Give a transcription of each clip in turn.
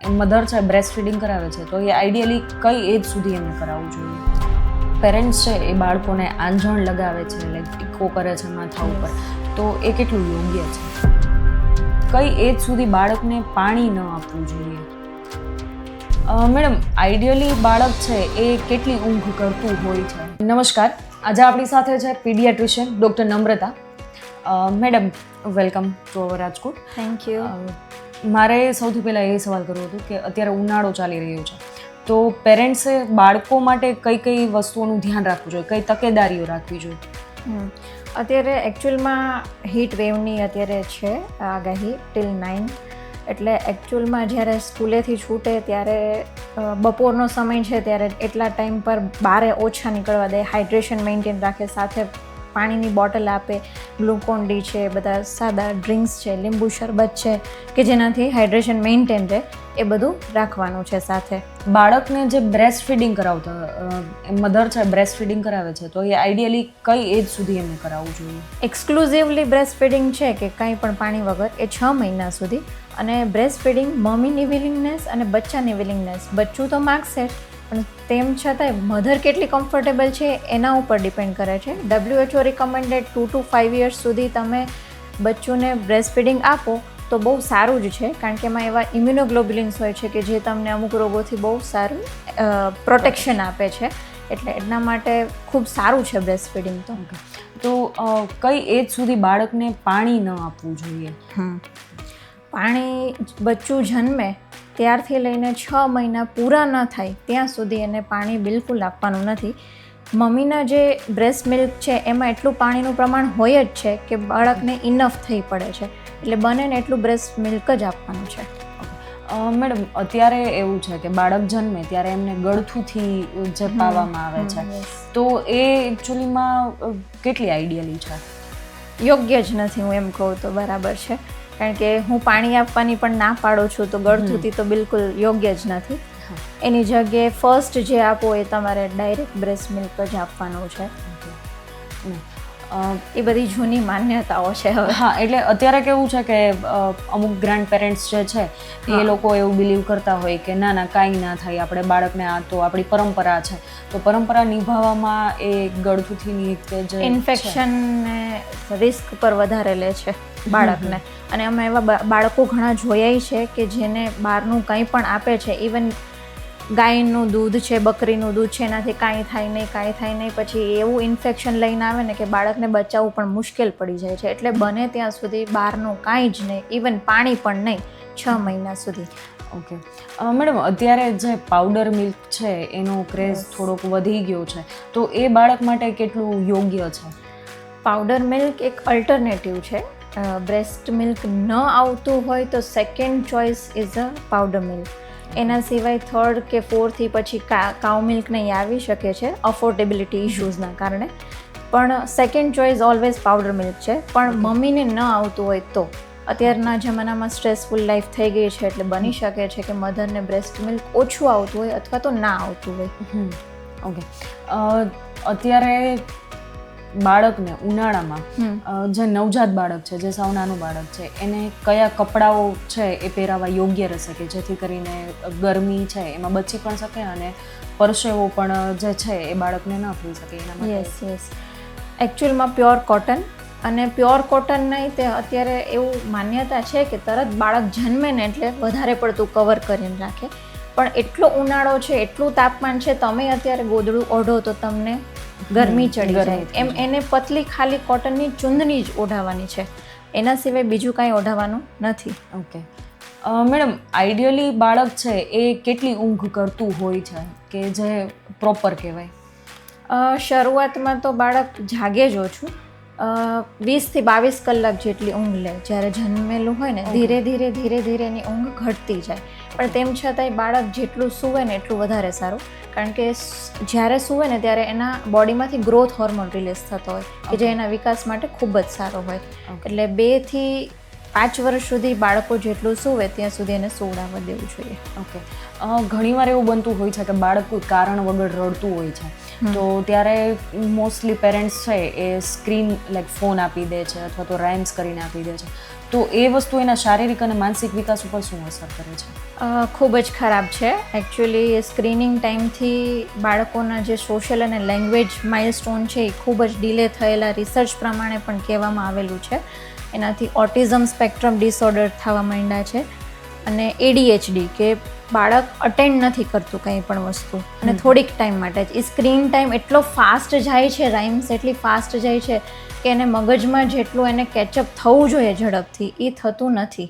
Mother છે breast feeding કરાવે છે તો એ આઈડિયલી કઈ એજ સુધી એમને કરાવવું જોઈએ? પેરેન્ટ્સ છે એ બાળકોને આંજણ લગાવે છે લાઈક ટીકો કરે છે માથા ઉપર. તો એ કેટલું યોગ્ય છે? કઈ એજ સુધી બાળકને પાણી ન આપવું જોઈએ? મેડમ આઈડિયલી બાળક છે એ કેટલી ઊંઘ કરતું હોય છે? નમસ્કાર આજે આપણી સાથે છે paediatrician doctor Namrata. Madam welcome to our Rajkot. Thank you મારે સૌથી પહેલાં એ સવાલ કરવો હતો કે અત્યારે ઉનાળો ચાલી રહ્યો છે. તો પેરેન્ટ્સે બાળકો માટે કઈ કઈ વસ્તુઓનું ધ્યાન રાખવું જોઈએ? કઈ તકેદારીઓ રાખવી જોઈએ? અત્યારે એકચ્યુઅલમાં હીટ વેવની અત્યારે છે આગાહી ટિલ નાઇન એટલે એકચ્યુઅલમાં જ્યારે સ્કૂલેથી છૂટે ત્યારે બપોરનો સમય છે ત્યારે એટલા ટાઈમ પર બારે ઓછા નીકળવા દે હાઇડ્રેશન મેન્ટેન રાખે, સાથે પાણીની બોટલ આપે, ગ્લુકોન ડી છે, બધા સાદા ડ્રિંક્સ છે, લીંબુ શરબત છે, કે જેનાથી હાઇડ્રેશન મેઇન્ટેન રહે, એ બધું રાખવાનું છે સાથે. બાળકને જે બ્રેસ્ટ ફીડિંગ કરાવતો મધર છે બ્રેસ્ટ ફીડિંગ કરાવે છે, તો એ આઈડિયલી કઈ એજ સુધી એમને કરાવવું જોઈએ? એક્સક્લુઝિવલી બ્રેસ્ટ ફીડિંગ છે કે કંઈ પણ પાણી વગર એ છ મહિના સુધી. અને બ્રેસ્ટ ફીડિંગ મમ્મીની વિલિંગનેસ અને બચ્ચાની વિલિંગનેસ બચ્ચું તો માગશે જ. પણ તેમ છતાંય મધર કેટલી કમ્ફર્ટેબલ છે એના ઉપર ડિપેન્ડ કરે છે. WHO recommended two to five years સુધી તમે બચ્ચુને બ્રેસ્ટ ફીડિંગ આપો તો બહુ સારું જ છે કારણ કે એમાં એવા ઇમ્યુનોગ્લોબ્યુલિન્સ હોય છે કે જે તમને અમુક રોગોથી બહુ સારું પ્રોટેક્શન આપે છે. એટલે એના માટે ખૂબ સારું છે બ્રેસ્ટ ફીડિંગ તો તો કઈ એજ સુધી બાળકને પાણી ન આપવું જોઈએ. પાણી બચ્ચું જન્મે ત્યારથી લઈને છ મહિના પૂરા ન થાય ત્યાં સુધી એને પાણી બિલકુલ આપવાનું નથી. મમ્મીના જે બ્રેસ્ટ મિલ્ક છે એમાં એટલું પાણીનું પ્રમાણ હોય જ છે કે બાળકને ઇનફ થઈ પડે છે. એટલે બને ને એટલું બ્રેસ્ટ મિલ્ક જ આપવાનું છે. મેડમ અત્યારે એવું છે કે બાળક જન્મે ત્યારે એમને ગળથુંથી જે પાવામાં આવે છે. તો એ એકચ્યુઅલીમાં કેટલી આઈડિયલી છે? યોગ્ય જ નથી હું એમ કહું તો બરાબર છે. કારણ કે હું પાણી આપવાની પણ ના પાડું છું તો ગળથૂતી તો બિલકુલ યોગ્ય જ નથી. એની જગ્યાએ ફર્સ્ટ જે આપો એ તમારે ડાયરેક્ટ બ્રેસ્ટ મિલ્ક જ આપવાનું છે. એ બધી જૂની માન્યતાઓ છે હવે. હા એટલે અત્યારે કેવું છે કે અમુક ગ્રાન્ડ પેરેન્ટ્સ જે છે એ લોકો એવું બિલીવ કરતા હોય કે ના ના કાંઈ ના થાય આપણે બાળકને આ તો આપણી પરંપરા છે. તો પરંપરા નિભાવવામાં એ ગળથુથીની જે ઇન્ફેક્શન રિસ્ક પર વધારે લે છે. બાળકને. અને અમે એવા બાળકો ઘણા જોયા છે કે જેને બહારનું કંઈ પણ આપે છે. ઇવન ગાયનું દૂધ છે બકરીનું દૂધ છે એનાથી કાંઈ થાય નહીં કાંઈ થાય નહીં. પછી એવું ઇન્ફેક્શન લઈને આવે ને કે બાળકને બચાવવું પણ મુશ્કેલ પડી જાય છે. એટલે બને ત્યાં સુધી બહારનું કાંઈ જ નહીં. ઇવન પાણી પણ નહીં છ મહિના સુધી. ઓકે. મેડમ અત્યારે જે પાવડર મિલ્ક છે એનો ક્રેઝ થોડોક વધી ગયો છે. તો એ બાળક માટે કેટલું યોગ્ય છે? પાવડર મિલ્ક એક અલ્ટરનેટિવ છે. બ્રેસ્ટ મિલ્ક ન આવતું હોય તો second choice is a powder milk એના સિવાય થર્ડ કે ફોર્થથી પછી કાઉ મિલ્ક નહીં આવી શકે છે અફોર્ડેબિલિટી ઇશ્યુઝના કારણે. પણ second choice always powder milk છે. પણ મમ્મીને ન આવતું હોય તો. અત્યારના જમાનામાં સ્ટ્રેસફુલ લાઈફ થઈ ગઈ છે એટલે બની શકે છે કે મધરને બ્રેસ્ટ મિલ્ક ઓછું આવતું હોય અથવા તો ના આવતું હોય. ઓકે અત્યારે બાળકને ઉનાળામાં જે નવજાત બાળક છે જે સાવ નાનું બાળક છે એને કયા કપડાઓ છે એ પહેરાવા યોગ્ય રહેશે કે જેથી કરીને ગરમી છે એમાં બચી પણ શકે અને પરસેવો પણ જે છે એ બાળકને ન થઈ શકે એના યસ યસ એકચ્યુઅલમાં પ્યોર કોટન અને પ્યોર કોટન નહીં તે અત્યારે એવું માન્યતા છે કે તરત બાળક જન્મે ને એટલે વધારે પડતું કવર કરીને રાખે. પણ એટલો ઉનાળો છે એટલું તાપમાન છે તમે અત્યારે ગોદડું ઓઢો તો તમને ગરમી ચડી જાય. એમ એને પતલી ખાલી કોટનની ચૂંદની જ ઓઢાવાની છે. એના સિવાય બીજું કાંઈ ઓઢાવાનું નથી. ઓકે. મેડમ આઈડિયલી બાળક છે એ કેટલી ઊંઘ કરતું હોય છે? કે જે પ્રોપર કહેવાય? શરૂઆતમાં તો બાળક જાગે જ ઓછું. વીસથી બાવીસ કલાક જેટલી ઊંઘ લે. જ્યારે જન્મેલું હોય ને ધીરે ધીરે ધીરે ધીરે એની ઊંઘ ઘટતી જાય. પણ તેમ છતાંય બાળક જેટલું સૂવે ને એટલું વધારે સારું. કારણ કે જ્યારે સૂવે ને ત્યારે એના બોડીમાંથી ગ્રોથ હોર્મોન રિલીઝ થતો હોય કે જે એના વિકાસ માટે ખૂબ જ સારો હોય. એટલે બેથી પાંચ વર્ષ સુધી બાળકો જેટલું સૂવે ત્યાં સુધી એને સુવડાવવા દેવું જોઈએ. ઓકે. ઘણીવાર એવું બનતું હોય છે કે બાળકો કારણ વગર રડતું હોય છે. તો ત્યારે મોસ્ટલી પેરેન્ટ્સ છે એ સ્ક્રીન લાઈક ફોન આપી દે છે અથવા તો રાઇમ્સ કરીને આપી દે છે. તો એ વસ્તુ એના શારીરિક અને માનસિક વિકાસ ઉપર શું અસર કરે છે? ખૂબ જ ખરાબ છે. એકચ્યુઅલી સ્ક્રીનિંગ ટાઈમથી બાળકોના જે સોશિયલ અને લેંગ્વેજ માઇલસ્ટોન છે એ ખૂબ જ ડીલે થયેલા રિસર્ચ પ્રમાણે પણ કહેવામાં આવેલું છે. એનાથી ઓટિઝમ સ્પેક્ટ્રમ ડિસઓર્ડર થવા માંડ્યા છે. અને એડીએચડી કે બાળક અટેન્ડ નથી કરતું કંઈ પણ વસ્તુ. અને થોડીક ટાઈમ માટે જ. એ સ્ક્રીન ટાઈમ એટલો ફાસ્ટ જાય છે રાઇમ્સ એટલી ફાસ્ટ જાય છે કે એને મગજમાં જેટલું એને કેચઅપ થવું જોઈએ ઝડપથી એ થતું નથી.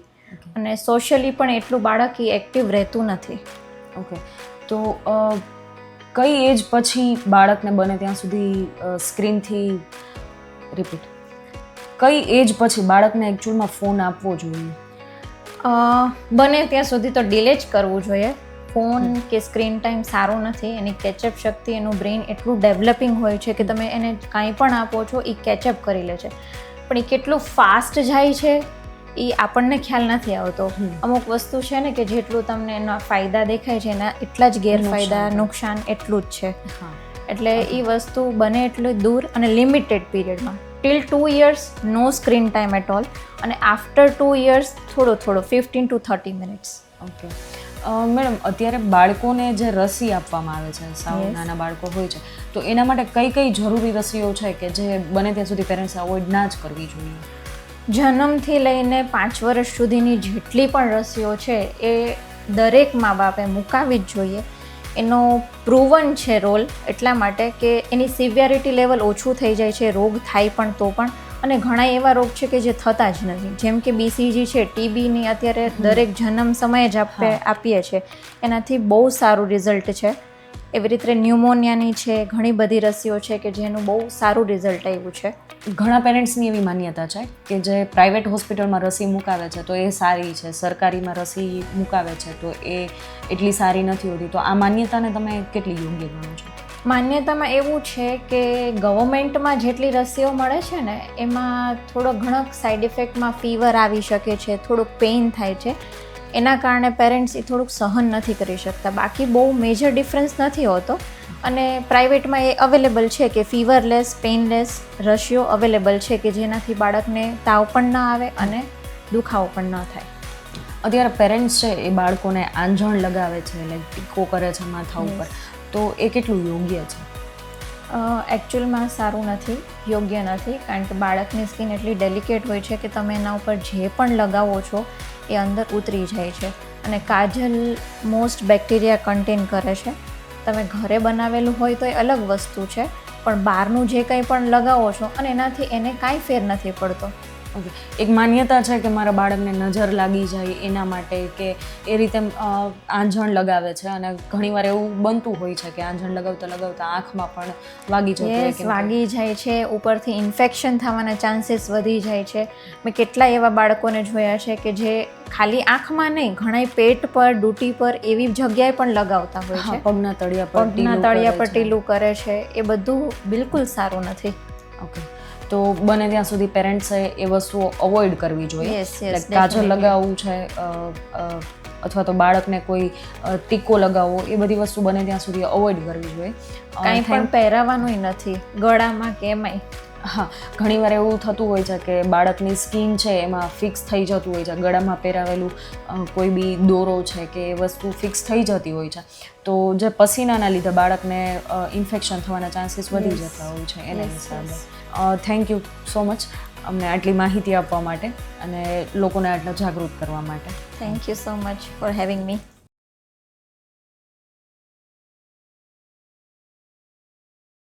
અને સોશિયલી પણ એટલું બાળક એ એક્ટિવ રહેતું નથી. ઓકે તો કઈ એજ પછી બાળકને બને ત્યાં સુધી સ્ક્રીનથી રિપીટ કઈ એજ પછી બાળકને એકચ્યુઅલમાં ફોન આપવો જોઈએ? બને ત્યાં સુધી તો ડિલે જ કરવું જોઈએ. ફોન કે સ્ક્રીન ટાઈમ સારો નથી એની કેચઅપ શક્તિ એનું બ્રેઇન એટલું ડેવલપિંગ હોય છે કે તમે એને કાંઈ પણ આપો છો એ કેચઅપ કરી લે છે. પણ એ કેટલું ફાસ્ટ જાય છે એ આપણને ખ્યાલ નથી આવતો. અમુક વસ્તુ છે ને કે જેટલું તમને એના ફાયદા દેખાય છે એના એટલા જ ગેરફાયદા નુકસાન. નુકસાન એટલું જ છે. એટલે એ વસ્તુ બને એટલું દૂર અને limited પીરિયડમાં till two years no screen time at all અને આફ્ટર ટુ ઇયર્સ થોડો થોડો fifteen to thirty minutes okay madam અત્યારે બાળકોને જે રસી આપવામાં આવે છે સાવ નાના બાળકો હોય છે તો એના માટે કઈ કઈ જરૂરી રસીઓ છે કે જે બને ત્યાં સુધી પેરેન્ટ્સ અવોઇડ ના જ કરવી જોઈએ? જન્મથી લઈને પાંચ વર્ષ સુધીની જેટલી પણ રસીઓ છે એ દરેક મા બાપે મુકાવી જ જોઈએ. એનો પ્રૂવન છે રોલ એટલા માટે કે એની સિવિયરિટી લેવલ ઓછું થઈ જાય છે રોગ થાય પણ તો પણ. અને ઘણા એવા રોગ છે કે જે થતા જ નથી. જેમ કે બીસીજી છે ટીબીની અત્યારે દરેક જન્મ સમયે જ આપણે આપીએ છીએ એનાથી બહુ સારું રિઝલ્ટ છે. એવી રીતે ન્યુમોનિયાની છે ઘણી બધી રસીઓ છે કે જેનું બહુ સારું રિઝલ્ટ આવ્યું છે. ઘણા પેરેન્ટ્સની એવી માન્યતા છે કે જે પ્રાઇવેટ હોસ્પિટલમાં રસી મુકાવે છે તો એ સારી છે. સરકારીમાં રસી મુકાવે છે તો એ એટલી સારી નથી હોતી. તો આ માન્યતાને તમે કેટલી યોગ્ય ગણો છો? માન્યતામાં એવું છે કે ગવર્મેન્ટમાં જેટલી રસીઓ મળે છે ને એમાં થોડો ઘણો સાઈડ ઇફેક્ટમાં ફીવર આવી શકે છે થોડુંક પેઇન થાય છે. એના કારણે પેરેન્ટ્સ એ થોડુંક સહન નથી કરી શકતા. બાકી બહુ મેજર ડિફરન્સ નથી હોતો. અને પ્રાઇવેટમાં એ અવેલેબલ છે કે ફીવરલેસ પેઇનલેસ રશિયો અવેલેબલ છે કે જેનાથી બાળકને તાવ પણ ન આવે અને દુખાવો પણ ન થાય. અત્યારે પેરેન્ટ્સ છે એ બાળકોને આંજણ લગાવે છે લાઈક ટીકો કરે છે માથા ઉપર. તો એ કેટલું યોગ્ય છે? એકચ્યુઅલમાં સારું નથી, યોગ્ય નથી, કારણ કે બાળકની સ્કિન એટલી ડેલિકેટ હોય છે કે તમે એના ઉપર જે પણ લગાવો છો, એ અંદર ઉતરી જાય છે. અને કાજલ મોસ્ટ બેક્ટેરિયા કન્ટેન કરે છે. તમે ઘરે બનાવેલું હોય તો એ અલગ વસ્તુ છે, પણ બહારનું જે કંઈ પણ લગાવો છો અને એનાથી એને કાંઈ ફેર નથી પડતો. ઓકે એક માન્યતા છે કે મારા બાળકને નજર લાગી જાય એના માટે કે એ રીતે આંજણ લગાવે છે અને ઘણીવાર એવું બનતું હોય છે કે આંજણ લગાવતા લગાવતા આંખમાં પણ વાગી કે- વાગી જાય છે ઉપરથી ઇન્ફેક્શન થવાના ચાન્સીસ વધી જાય છે. મેં કેટલા એવા બાળકોને જોયા છે કે જે ખાલી આંખમાં નહીં ઘણા પેટ પર ડૂટી પર એવી જગ્યાએ પણ લગાવતા હોય છે. પગના તળિયા પર પગના તળિયા પર ટીલું કરે છે. એ બધું બિલકુલ સારું નથી. ઓકે તો બને ત્યાં સુધી પેરેન્ટ્સે એ વસ્તુઓ અવોઇડ કરવી જોઈએ. કાજલ લગાવવું છે અથવા તો બાળકને કોઈ ટીકો લગાવવો એ બધી વસ્તુ બને ત્યાં સુધી અવોઇડ કરવી જોઈએ. કાંઈ પણ પહેરાવાનું નથી ગળામાં કે એમાંય હા ઘણીવાર એવું થતું હોય છે કે બાળકની સ્કીન છે એમાં ફિક્સ થઈ જતું હોય છે ગળામાં પહેરાવેલું કોઈ બી દોરો છે કે એ વસ્તુ ફિક્સ થઈ જતી હોય છે. તો જે પસીનાના લીધે બાળકને ઇન્ફેક્શન થવાના ચાન્સીસ વધી જતા હોય છે એના હિસાબે. થેન્ક યુ સો મચ અમને આટલી માહિતી આપવા માટે અને લોકોને આટલા જાગૃત કરવા માટે. Thank you so much for having me